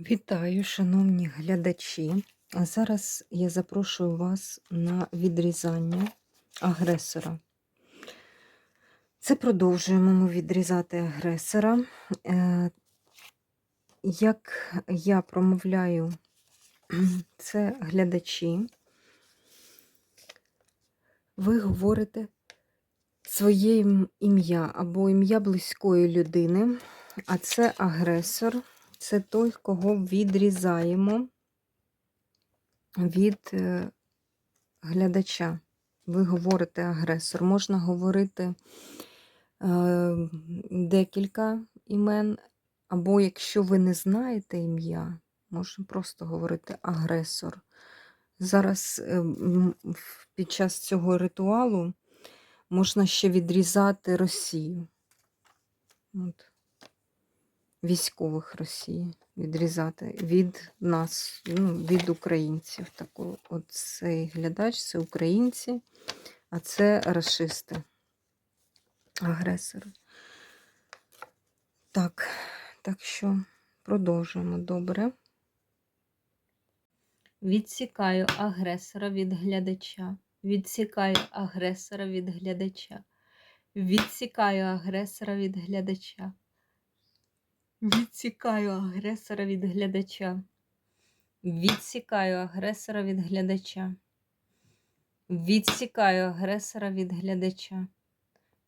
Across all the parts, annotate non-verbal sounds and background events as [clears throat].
Вітаю, шановні глядачі. А зараз я запрошую вас на відрізання агресора. Це продовжуємо ми відрізати агресора. Е, Як я промовляю, [clears throat] це глядачі. Ви говорите своє ім'я або ім'я близької людини, а це агресор. Це той, кого відрізаємо від е, глядача. Ви говорите агресор. Можна говорити е, декілька імен, або якщо ви не знаєте ім'я, можна просто говорити агресор. Зараз е, під час цього ритуалу можна ще відрізати Росію. От військових Росії відрізати від нас, ну, від українців. Так, от цей глядач це українці, а це расисти, агресори. Так, так що продовжуємо добре. Відсікаю агресора від глядача. Відсікаю агресора від глядача. Відсікаю агресора від глядача. Відсікаю агресора від глядача. Відсікаю агресора від глядача. Відсікаю агресора від глядача.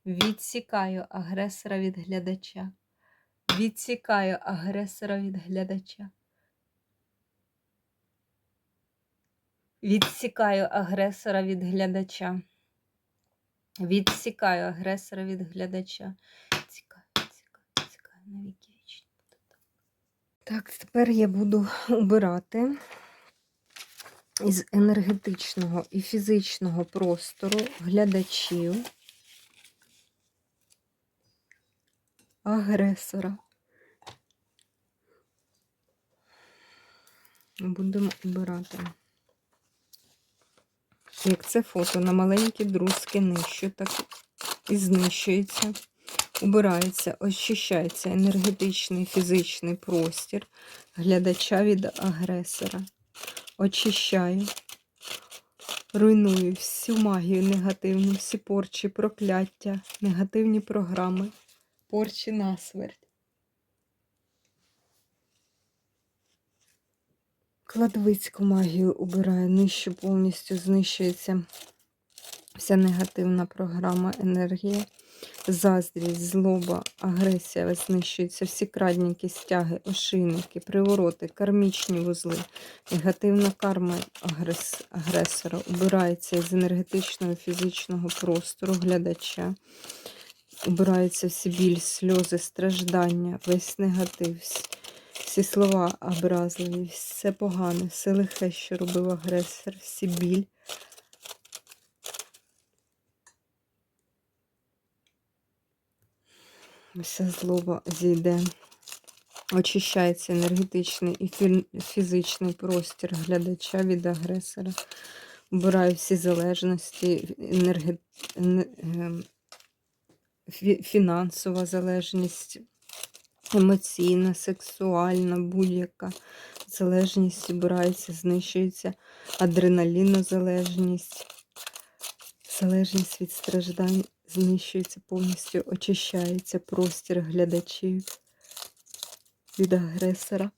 Відсікаю агресора від глядача. Відсікаю агресора від глядача. Відсікаю агресора від глядача. Відсікаю агресора від глядача. Цікаю, цікаю, цікаю, навіки. Так, тепер я буду убирати із енергетичного і фізичного простору глядачів агресора. Будемо обирати. Як це фото на маленькі друзки нижче, так і знищується, убирається, очищається енергетичний фізичний простір глядача від агресора. Очищаю, руйную всю магію негативну, всі порчі, прокляття, негативні програми, порчі на смерть. Кладовицьку магію убираю, нижче повністю знищується вся негативна програма, енергія, заздрість, злоба, агресія знищується, всі крадніки, стяги, ошийники, привороти, кармічні вузли, негативна карма агрес... агресора убирається з енергетичного фізичного простору глядача. Убираються всі біль, сльози, страждання, весь негатив, всі слова образливі, все погане, все лихе, що робив агресор, всі біль. Вся злоба зійде. Очищається енергетичний і фі- фізичний простір глядача від агресора. Убираю всі залежності, енерге... ен- ем, фі- фінансова залежність, емоційна, сексуальна, будь-яка залежність убирається, знищується, адреналінозалежність, залежність від страждань знищується повністю, очищається простір глядачів від агресора.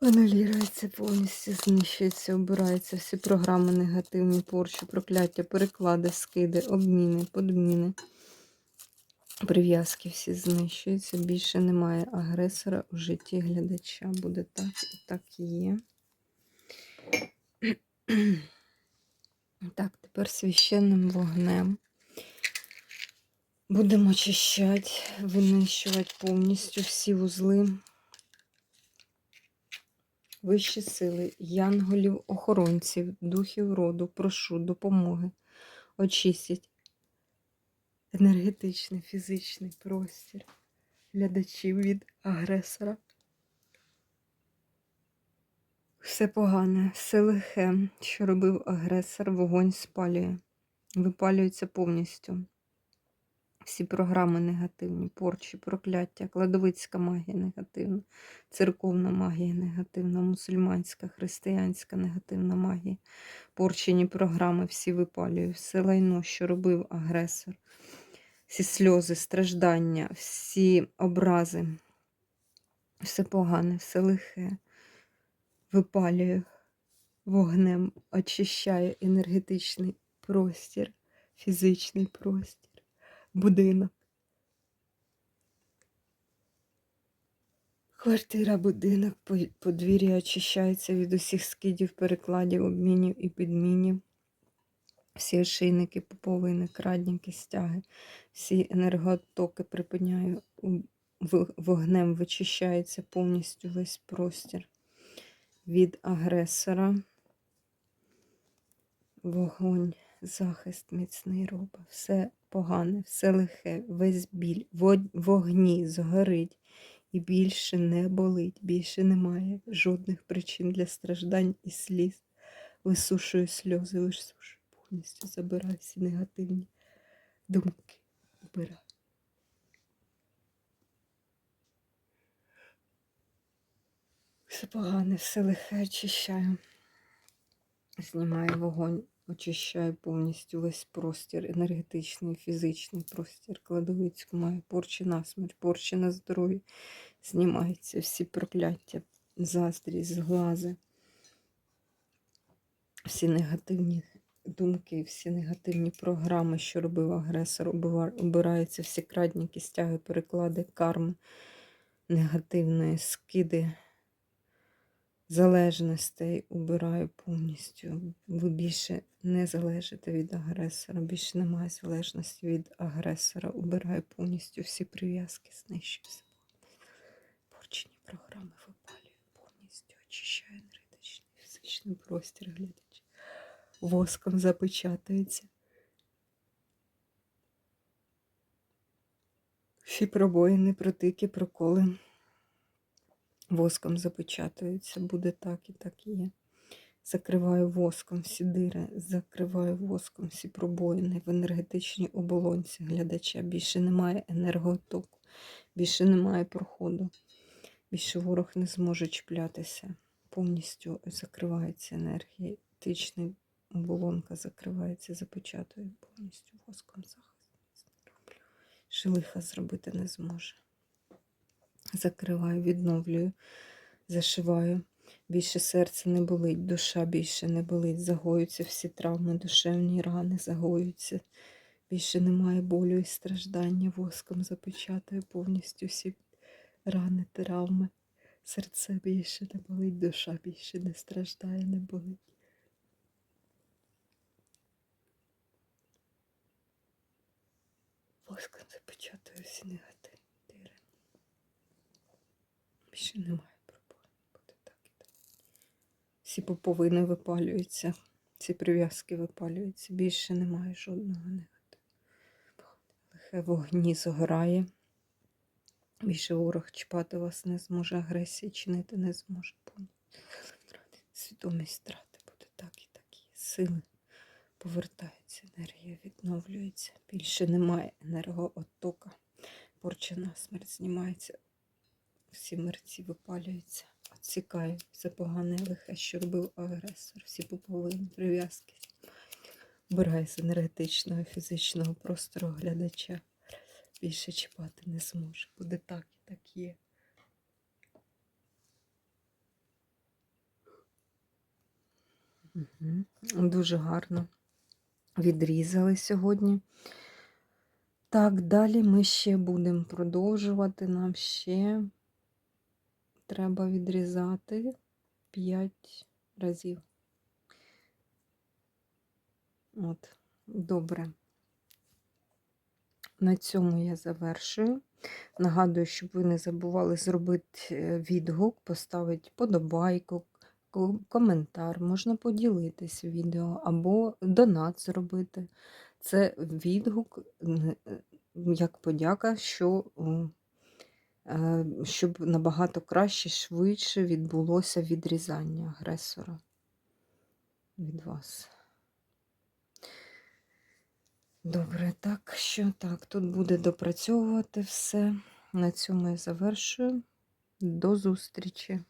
Анулюється повністю, знищується, обираються всі програми негативні, порчі, прокляття, переклади, скиди, обміни, подміни. Прив'язки всі знищуються. Більше немає агресора у житті глядача. Буде так і так є. [clears throat] Так, тепер священним вогнем. Будемо очищати, винищувати повністю всі вузли. Вищі сили, янголів, охоронців, духів роду, прошу допомоги. Очистять енергетичний, фізичний простір глядачів від агресора. Все погане, все лихе, що робив агресор, вогонь спалює, випалюється повністю. Всі програми негативні, порчі, прокляття, кладовицька магія негативна, церковна магія негативна, мусульманська, християнська негативна магія, порчені програми, всі випалюю, все лайно, що робив агресор, всі сльози, страждання, всі образи, все погане, все лихе, випалюю вогнем, очищаю енергетичний простір, фізичний простір будинок. Квартира, будинок, подвір'я очищається від усіх скидів, перекладів, обмінів і підмінів. Всі ошейники, поповини, крадніки, стяги, всі енерготоки припиняю. Вогнем вичищається повністю весь простір від агресора. Вогонь, захист міцний робить. Все погане, все лихе, весь біль, вогні згорить і більше не болить, більше немає жодних причин для страждань і сліз. Висушую сльози, висушую повністю, забираю всі негативні думки. Убираю. Все погане, все лихе очищаю. Знімаю вогонь, очищаю повністю весь простір, енергетичний, фізичний простір, кладовицьку маю порчі на смерть, порчі на здоров'я. Знімаються всі прокляття, заздрість, зглази, всі негативні думки, всі негативні програми, що робив агресор, убираються всі крадніки, стяги, переклади, карми, негативної скиди залежностей убираю повністю. Ви більше не залежите від агресора, більше немає залежності від агресора. Убираю повністю всі прив'язки, знищую. Порчені програми випалюю повністю, очищаю енергетичний фізичний простір, глядачі. Воском запечатується. Всі пробоїни, протики, проколи воском запечатуються, буде так і так і є. Закриваю воском всі дири, закриваю воском всі пробоїни в енергетичній оболонці глядача. Більше немає енерготоку, більше немає проходу, більше ворог не зможе чіплятися. Повністю закривається енергетична оболонка, закривається, запечатує повністю воском захист. Шелиха зробити не зможе закриваю, відновлюю, зашиваю. Більше серце не болить, душа більше не болить, загоюються всі травми, душевні рани загоюються. Більше немає болю і страждання, воском запечатаю повністю всі рани, травми. Серце більше не болить, душа більше не страждає, не болить. Воском запечатаю всі негативні дири. Більше немає проблем. Буде так і так. Всі поповини випалюються, всі прив'язки випалюються. Більше немає жодного негативу. Лихе вогні згорає. Більше ворог чіпати вас не зможе, агресії чинити не зможе. Свідомість страти буде так і так. Сили повертаються, енергія відновлюється. Більше немає енергооттока. Порча на смерть знімається всі мерці випалюються, відсікаю все погане лихе, що робив агресор, всі поповини, прив'язки. Вбираю з енергетичного, фізичного простору глядача. Більше чіпати не зможе. Буде так і так є. Угу. Дуже гарно відрізали сьогодні. Так, далі ми ще будемо продовжувати. Нам ще треба відрізати 5 разів. От, добре. На цьому я завершую. Нагадую, щоб ви не забували зробити е, відгук, поставити подобайку, коментар, можна поділитись відео або донат зробити. Це відгук як подяка, що щоб набагато краще, швидше відбулося відрізання агресора від вас. Добре, так що так, тут буде допрацьовувати все. На цьому я завершую. До зустрічі!